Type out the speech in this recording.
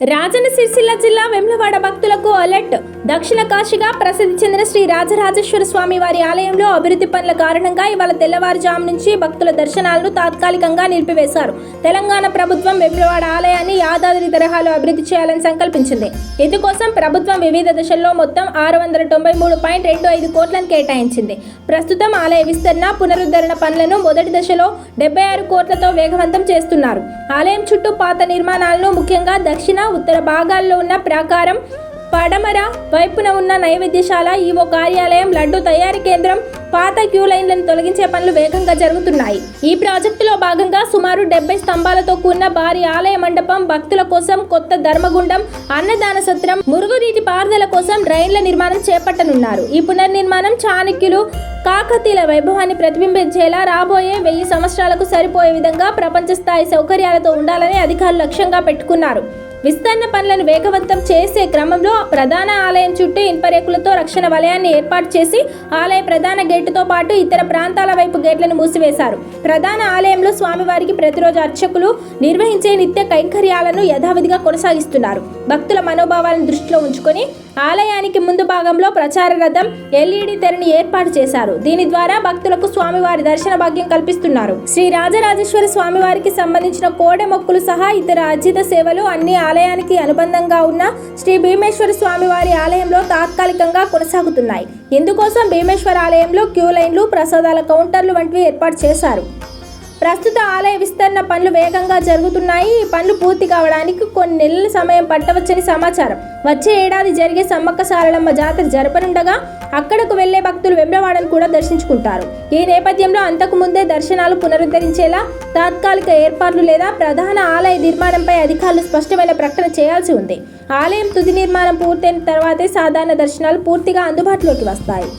రాజన్న సిరిసిల్ల జిల్లా వెమ్లవాడ భక్తులకు అలర్ట్. దక్షిణ కాశీగా ప్రసిద్ధి చెందిన శ్రీ రాజరాజేశ్వర స్వామి వారి ఆలయంలో అభివృద్ధి పనుల కారణంగా ఇవాళ తెల్లవారుజాము నుంచి భక్తుల దర్శనాలను తాత్కాలికంగా నిలిపివేశారు. తెలంగాణ ప్రభుత్వం వెమ్లవాడ ఆలయాన్ని యాదాద్రి తరహాలో అభివృద్ధి చేయాలని సంకల్పించింది. ఇందుకోసం ప్రభుత్వం వివిధ దశల్లో మొత్తం ఆరు వందల తొంభై మూడు పాయింట్ రెండు ఐదు కోట్లను కేటాయించింది. ప్రస్తుతం ఆలయ విస్తరణ పునరుద్ధరణ పనులను మొదటి దశలో డెబ్బై ఆరు కోట్లతో వేగవంతం చేస్తున్నారు. ఆలయం చుట్టూ పాత నిర్మాణాలను ముఖ్యంగా దక్షిణ ఉత్తర భాగాల్లో ఉన్న ప్రాకారం పడమర వైపున ఉన్న నైవేద్యశాల ఈవో కార్యాలయం లడ్డు తయారీ కేంద్రం పాత క్యూ లైన్లను తొలగించే పనులు వేగంగా జరుగుతున్నాయి. ఈ ప్రాజెక్టులో భాగంగా సుమారు డెబ్బై స్తంభాలతో కూడిన భారీ ఆలయ మండపం భక్తుల కోసం కొత్త ధర్మగుండం అన్నదాన సత్రం మురుగునీటి పారుదల కోసం డ్రైన్ల నిర్మాణం చేపట్టనున్నారు. ఈ పునర్నిర్మాణం చాణక్యులు కాకతీల వైభవాన్ని ప్రతిబింబించేలా రాబోయే వెయ్యి సంవత్సరాలకు సరిపోయే విధంగా ప్రపంచ స్థాయి సౌకర్యాలతో ఉండాలని అధికారులు లక్ష్యంగా పెట్టుకున్నారు. విస్తరణ పనులను వేగవంతం చేసే క్రమంలో ప్రధాన ఆలయం చుట్టూ ఇనుపరేకులతో రక్షణ వలయాన్ని ఏర్పాటు చేసి ఆలయ ప్రధాన గేటుతో పాటు ఇతర ప్రాంతాల వైపు గేట్లను మూసివేశారు. ప్రధాన ఆలయంలో స్వామివారికి ప్రతిరోజు అర్చకులు నిర్వహించే నిత్య కైంకర్యాలను యథావిధిగా కొనసాగిస్తున్నారు. భక్తుల మనోభావాలను దృష్టిలో ఉంచుకొని ఆలయానికి ముందు భాగంలో ప్రచార రథం ఎల్ఈడి తెరని ఏర్పాటు చేశారు. దీని ద్వారా భక్తులకు స్వామివారి దర్శన భాగ్యం కల్పిస్తున్నారు. శ్రీ రాజరాజేశ్వర స్వామివారికి సంబంధించిన కోడె మొక్కులు సహా ఇతర అర్జిత సేవలు అన్ని ఆలయానికి అనుబంధంగా ఉన్న శ్రీ భీమేశ్వర స్వామివారి ఆలయంలో తాత్కాలికంగా కొనసాగుతున్నాయి. ఇందుకోసం భీమేశ్వర ఆలయంలో క్యూ లైన్లు ప్రసాదాల కౌంటర్లు వంటివి ఏర్పాటు చేశారు. ప్రస్తుత ఆలయ విస్తరణ పనులు వేగంగా జరుగుతున్నాయి. ఈ పనులు పూర్తి కావడానికి కొన్ని నెలల సమయం పట్టవచ్చని సమాచారం. వచ్చే ఏడాది జరిగే సమ్మక్క సారలమ్మ జాతర జరపనుండగా అక్కడకు వెళ్ళే భక్తులు వెమ్రవాడను కూడా దర్శించుకుంటారు. ఈ నేపథ్యంలో అంతకు ముందే దర్శనాలు పునరుద్ధరించేలా తాత్కాలిక ఏర్పాట్లు లేదా ప్రధాన ఆలయ నిర్మాణంపై అధికారులు స్పష్టమైన ప్రకటన చేయాల్సి ఉంది. ఆలయం తుది నిర్మాణం పూర్తయిన తర్వాతే సాధారణ దర్శనాలు పూర్తిగా అందుబాటులోకి వస్తాయి.